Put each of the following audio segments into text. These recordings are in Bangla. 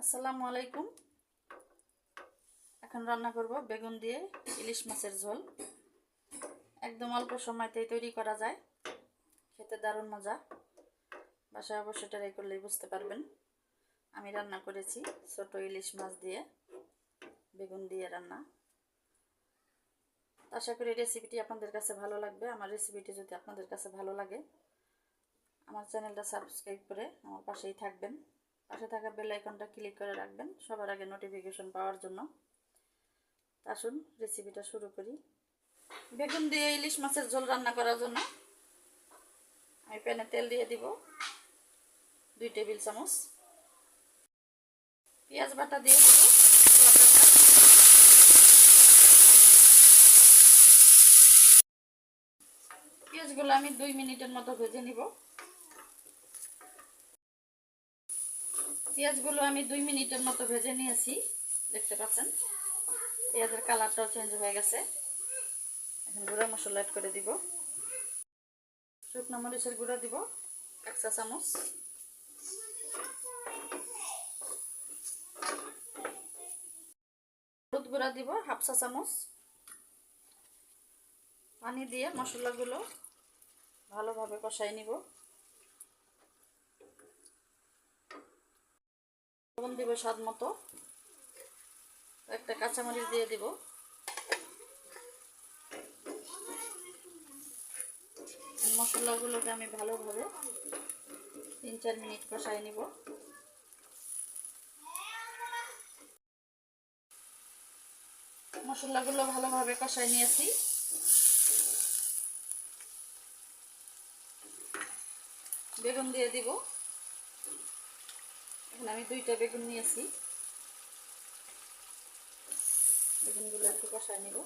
আসসালামু আলাইকুম। এখন রান্না করব বেগুন দিয়ে ইলিশ মাছের ঝোল। একদম অল্প সময়তেই তৈরি করা যায়। খেতে দারুণ মজা। বাসায় অবশ্যই ট্রাই করলেই বুঝতে পারবেন। আমি রান্না করেছি ছোট ইলিশ মাছ দিয়ে, বেগুন দিয়ে রান্না। আশা করি রেসিপিটি আপনাদের কাছে ভালো লাগবে। আমার রেসিপিটি যদি আপনাদের কাছে ভালো লাগে, আমার চ্যানেলটা সাবস্ক্রাইব করে আমার পাশেই থাকবেন। পাশে থাকা বেল আইকনটা ক্লিক করে রাখবেন, সবার আগে নোটিফিকেশন পাওয়ার জন্য। আসুন রেসিপিটা শুরু করি। বেগুন দিয়ে ইলিশ মাছের ঝোল রান্না করার জন্য আমি প্যানে তেল দিয়ে দিব দুই টেবিল চামচ। পেঁয়াজ বাটা দিয়ে দিব পেঁয়াজগুলো আমি দুই মিনিটের মতো ভেজে নিব। পেঁয়াজগুলো আমি দুই মিনিটের মতো ভেজে নিয়েছি, দেখতে পাচ্ছেন? পেঁয়াজের কালারটাও চেঞ্জ হয়ে গেছে। এখন গুঁড়া মশলা অ্যাড করে দিব। শুকনো মরিচের গুঁড়া দিব, এক চা চামচ। হলুদ গুঁড়া দিব, হাফ চা চামচ। পানি দিয়ে মশলাগুলো ভালোভাবে কষাই নিব। লবণ দিব স্বাদ মতো। একটা কাঁচামরিচ দিয়ে দিব। মশলাগুলোকে আমি ভালোভাবে তিন চার মিনিট কষাই নিব। মশলাগুলো ভালোভাবে কষাই নিয়েছি। বেগুন দিয়ে দিব। এখন আমি দুইটা বেগুন নিয়েছি। বেগুনগুলো একটু কষায় নিব।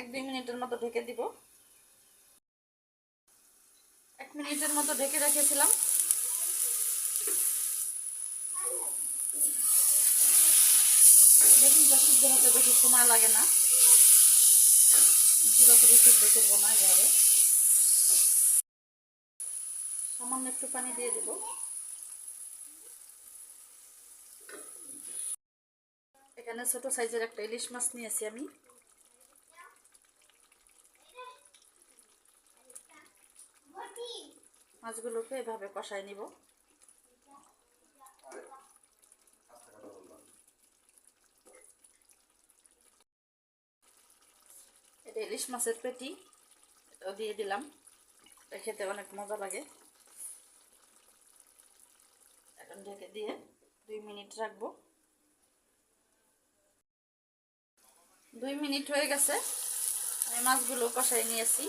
এক দুই মিনিটের মতো ঢেকে দিব। এক মিনিটের মতো ঢেকে রেখেছিলাম। বেগুনটা সিদ্ধ হতে বেশি সময় লাগে না। পুরোপুরি সিদ্ধ করব না এভাবে। সামান্য একটু পানি দিয়ে দেব। এখানে ছোট সাইজের একটা ইলিশ মাছ নিয়েছি আমি। মাছগুলোকে এভাবে কষায় নিব। এটা ইলিশ মাছের পেটি দিয়ে দিলাম। খেতে অনেক মজা লাগে। এখন ঢেকে দিয়ে দুই মিনিট রাখব। দুই মিনিট হয়ে গেছে। আমি মাছগুলো কষাই নিয়েছি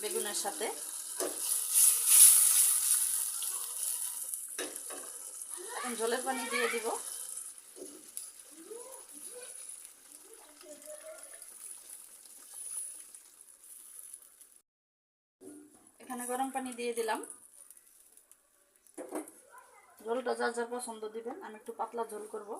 বেগুনের সাথে। এখন জলের পানি দিয়ে দিব। এখানে গরম পানি দিয়ে দিলাম। ঝোলটা যার যার পছন্দ দিবেন, আমি একটু পাতলা ঝোল করব।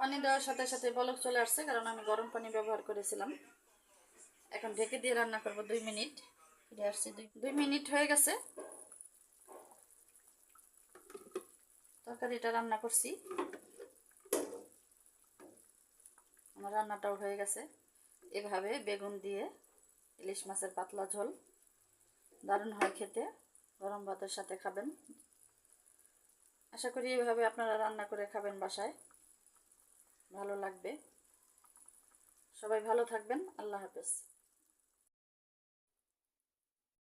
পানি দেওয়ার সাথে সাথে বলক চলে আসছে, কারণ আমি গরম পানি ব্যবহার করেছিলাম। এখন ঢেকে দিয়ে রান্না করব দুই মিনিট। ফিরে আসছি দুই মিনিট হয়ে গেছে। তরকারিটা রান্না করছি। আমার রান্নাটাও হয়ে গেছে। এভাবে বেগুন দিয়ে ইলিশ মাছের পাতলা ঝোল। দারুণ হয় খেতে। গরম ভাতের সাথে খাবেন। আশা করি এভাবে আপনারা রান্না করে খাবেন বাসায়। ভালো লাগবে। সবাই ভালো থাকবেন। আল্লাহ হাফেজ।